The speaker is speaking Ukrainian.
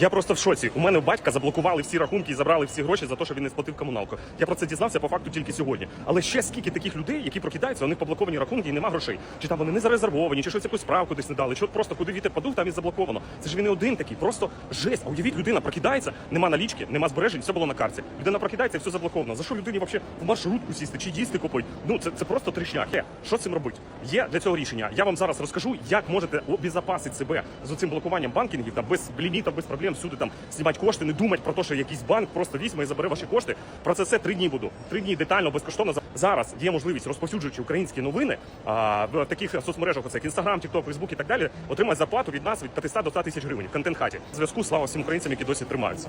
Я просто в шоці. У мене батька заблокували всі рахунки і забрали всі гроші за те, що він не сплатив комуналку. Я про це дізнався по факту тільки сьогодні. Але ще скільки таких людей, які прокидаються, у них поблоковані рахунки і нема грошей. Чи там вони не зарезервовані, чи щось якусь справку десь не дали, чи от просто куди вітер подув, там і заблоковано. Це ж він не один такий, просто жесть. А уявіть, людина прокидається, нема налічки, нема збережень, все було на карті. Людина прокидається, все заблоковано. За що людині взагалі в маршрутку сісти чи їсти купить? Ну це, це просто трішня. Хе, що цим робити? Є для цього рішення. Я вам зараз розкажу, як можете обезопасити себе з цим блокуванням банкінгів, там без лімітів, без проблем всюди там знімати кошти, не думати про те, що якийсь банк просто візьме і забере ваші кошти. Про це все три дні буду. Три дні детально, безкоштовно. Зараз є можливість, розповсюджуючи українські новини а, в таких соцмережах, як Інстаграм, Тікток, Фейсбук і так далі, отримати зарплату від нас від 500 до 100 тисяч гривень в контент хаті. Зв'язку слава всім українцям, які досі тримаються.